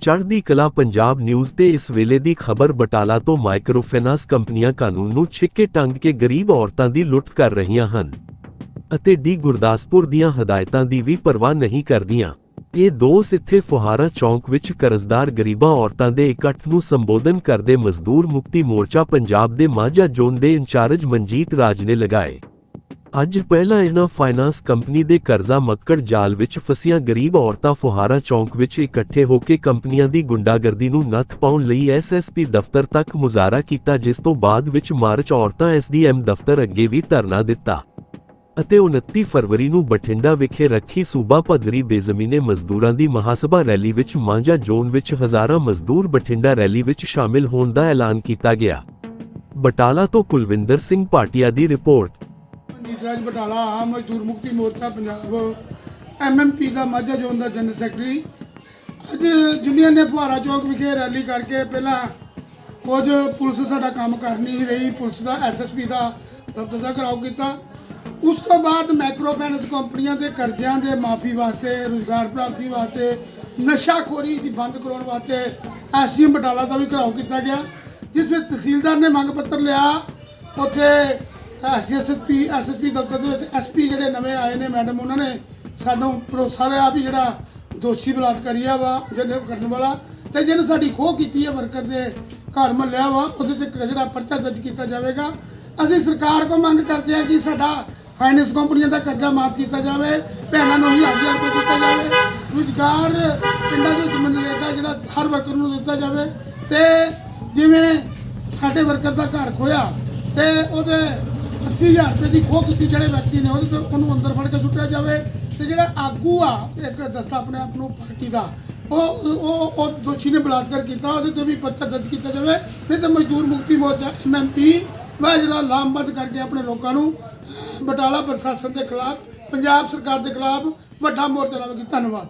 ਚੜ੍ਹਦੀ ਕਲਾ ਪੰਜਾਬ ਨਿਊਜ਼ ਤੇ ਇਸ ਵੇਲੇ ਦੀ ਖਬਰ ਬਟਾਲਾ ਤੋਂ ਮਾਈਕਰੋਫਾਈਨਾਂਸ ਕੰਪਨੀਆਂ ਕਾਨੂੰਨ ਨੂੰ ਛਿੱਕੇ ਟੰਗ ਕੇ ਗਰੀਬ ਔਰਤਾਂ ਦੀ ਲੁੱਟ ਕਰ ਰਹੀਆਂ ਹਨ ਅਤੇ ਡੀ ਗੁਰਦਾਸਪੁਰ ਦੀਆਂ ਹਦਾਇਤਾਂ ਦੀ ਵੀ ਪਰਵਾਹ ਨਹੀਂ ਕਰਦੀਆਂ। ਇਹ ਦੋਸ ਇੱਥੇ ਫੁਹਾਰਾ ਚੌਂਕ ਵਿੱਚ ਕਰਜ਼ਦਾਰ ਗਰੀਬਾਂ ਔਰਤਾਂ ਦੇ ਇਕੱਠ ਨੂੰ ਸੰਬੋਧਨ ਕਰਦੇ ਮਜ਼ਦੂਰ ਮੁਕਤੀ ਮੋਰਚਾ ਪੰਜਾਬ ਦੇ ਮਾਝਾ ਜ਼ੋਨ ਦੇ ਇੰਚਾਰਜ ਮਨਜੀਤ ਰਾਜ ਨੇ ਲਗਾਏ। ਅੱਜ ਪਹਿਲਾਂ ਇਹਨਾਂ ਫਾਈਨਾਂਸ ਕੰਪਨੀ ਦੇ ਕਰਜ਼ਾ ਮੱਕੜ ਜਾਲ ਵਿੱਚ ਫਸੀਆਂ ਗਰੀਬ ਔਰਤਾਂ ਫੁਹਾਰਾ ਚੌਂਕ ਵਿੱਚ ਇਕੱਠੇ ਹੋ ਕੇ ਕੰਪਨੀਆਂ ਦੀ ਗੁੰਡਾਗਰਦੀ ਨੂੰ ਨੱਥ ਪਾਉਣ ਲਈ ਐਸਐਸਪੀ ਦਫ਼ਤਰ ਤੱਕ ਮੁਜ਼ਾਹਰਾ ਕੀਤਾ, ਜਿਸ ਤੋਂ ਬਾਅਦ ਵਿੱਚ ਮਾਰਚ ਔਰਤਾਂ ਐਸਡੀਐਮ ਦਫ਼ਤਰ ਅੱਗੇ ਵੀ ਧਰਨਾ ਦਿੱਤਾ ਅਤੇ 29 ਫਰਵਰੀ ਨੂੰ ਬਠਿੰਡਾ ਵਿਖੇ ਰੱਖੀ ਸੂਬਾ ਪੱਧਰੀ ਬੇਜ਼ਮੀਨੇ ਮਜ਼ਦੂਰਾਂ ਦੀ ਮਹਾਸਭਾ ਰੈਲੀ ਵਿੱਚ ਮਾਂਜਾ ਜ਼ੋਨ ਵਿੱਚ ਹਜ਼ਾਰਾਂ ਮਜ਼ਦੂਰ ਬਠਿੰਡਾ ਰੈਲੀ ਵਿੱਚ ਸ਼ਾਮਿਲ ਹੋਣ ਦਾ ਐਲਾਨ ਕੀਤਾ ਗਿਆ। ਬਟਾਲਾ ਤੋਂ ਕੁਲਵਿੰਦਰ ਸਿੰਘ ਭਾਟੀਆ ਦੀ ਰਿਪੋਰਟ। ਮਨਜੀਤ ਰਾਜ ਬਟਾਲਾ, ਆਮ ਮਜ਼ਦੂਰ ਮੁਕਤੀ ਮੋਰਚਾ ਪੰਜਾਬ ਐਮਐਮਪੀ ਦਾ ਮਾਝਾ ਜ਼ੋਨ ਦਾ ਜਨਰਲ ਸੈਕਟਰੀ। ਅੱਜ ਯੂਨੀਅਨ ਨੇ ਫੁਹਾਰਾ ਚੌਕ ਵਿਖੇ ਰੈਲੀ ਕਰਕੇ ਪਹਿਲਾਂ ਕੁਝ ਪੁਲਿਸ ਸਾਡਾ ਕੰਮ ਕਰ ਨਹੀਂ ਰਹੀ, ਪੁਲਿਸ ਦਾ ਐਸਐਸਪੀ ਦਾ ਦਫ਼ਤਰ ਦਾ ਘਰਾਓ ਕੀਤਾ। ਉਸ ਤੋਂ ਬਾਅਦ ਮਾਈਕਰੋ ਫਾਈਨੈਂਸ ਕੰਪਨੀਆਂ ਦੇ ਕਰਜ਼ਿਆਂ ਦੇ ਮਾਫੀ ਵਾਸਤੇ, ਰੁਜ਼ਗਾਰ ਪ੍ਰਾਪਤੀ ਵਾਸਤੇ, ਨਸ਼ਾਖੋਰੀ ਦੀ ਬੰਦ ਕਰਾਉਣ ਵਾਸਤੇ ਐਸਡੀਐਮ ਬਟਾਲਾ ਦਾ ਵੀ ਘਰਾਓ ਕੀਤਾ ਗਿਆ, ਜਿਸ ਵਿੱਚ ਤਹਿਸੀਲਦਾਰ ਨੇ ਮੰਗ ਪੱਤਰ ਲਿਆ। ਉੱਥੇ ਐਸਐਸਪੀ ਐਸਐਸਪੀ ਦਫ਼ਤਰ ਦੇ ਵਿੱਚ ਐਸਪੀ ਜਿਹੜੇ ਨਵੇਂ ਆਏ ਨੇ ਮੈਡਮ, ਉਹਨਾਂ ਨੇ ਸਾਨੂੰ ਭਰੋਸਾ ਰਿਹਾ ਵੀ ਜਿਹੜਾ ਦੋਸ਼ੀ ਬਲਾਤਕਾਰੀਆ ਵਾ, ਜਿਹਨੇ ਕਰਨ ਵਾਲਾ, ਤੇ ਜਿਹਨੇ ਸਾਡੀ ਖੋਹ ਕੀਤੀ ਹੈ ਵਰਕਰ ਦੇ ਘਰ ਮਹੱਲਿਆ ਵਾ, ਉਹਦੇ ਤੇ ਜਿਹੜਾ ਪਰਚਾ ਦਰਜ ਕੀਤਾ ਜਾਵੇਗਾ। ਅਸੀਂ ਸਰਕਾਰ ਕੋ ਮੰਗ ਕਰਦੇ ਹਾਂ ਕਿ ਸਾਡਾ ਫਾਈਨੈਂਸ ਕੰਪਨੀਆਂ ਦਾ ਕਰਜ਼ਾ ਮਾਫ ਕੀਤਾ ਜਾਵੇ, ਭੈਣਾਂ ਨੂੰ ਹਜ਼ਾਰ ਹਜ਼ਾਰ ਰੁਪਏ ਦਿੱਤਾ ਜਾਵੇ, ਰੁਜ਼ਗਾਰ ਪਿੰਡਾਂ ਦੇ ਵਿੱਚ ਮਨਰੇਗਾ ਜਿਹੜਾ ਹਰ ਵਰਕਰ ਨੂੰ ਦਿੱਤਾ ਜਾਵੇ, ਤੇ ਜਿਵੇਂ ਸਾਡੇ ਵਰਕਰ ਦਾ ਘਰ ਖੋਇਆ ਤੇ ਉਹਦੇ 80000 ਰੁਪਏ ਦੀ ਖੋਹ ਕੀਤੀ ਜਿਹੜੇ ਵਿਅਕਤੀ ਨੇ, ਉਹਦੇ ਤੇ ਉਹਨੂੰ ਅੰਦਰ ਫੜ ਕੇ ਸੁੱਟਿਆ ਜਾਵੇ। ਤੇ ਜਿਹੜਾ ਆਗੂ ਆ, ਇੱਕ ਦਸਤਾ ਆਪਣੇ ਆਪ ਨੂੰ ਪਾਰਟੀ ਦਾ, ਉਹ ਉਹ ਉਹ ਦੋਸ਼ੀ ਨੇ ਬਲਾਤਕਾਰ ਕੀਤਾ, ਉਹਦੇ ਤੇ ਵੀ ਪਰਚਾ ਦਰਜ ਕੀਤਾ ਜਾਵੇ। ਨਹੀਂ ਤਾਂ ਮਜ਼ਦੂਰ ਮੁਕਤੀ ਮੋਰਚਾ ਐਮਐਮਪੀ ਵਾ ਜਿਹੜਾ ਲਾਮਬੰਦ ਕਰਕੇ ਆਪਣੇ ਲੋਕਾਂ ਨੂੰ ਬਟਾਲਾ ਪ੍ਰਸ਼ਾਸਨ ਦੇ ਖਿਲਾਫ, ਪੰਜਾਬ ਸਰਕਾਰ ਦੇ ਖਿਲਾਫ ਵੱਡਾ ਮੋਰਚਾ ਲਾਵੇਗੀ ਧੰਨਵਾਦ।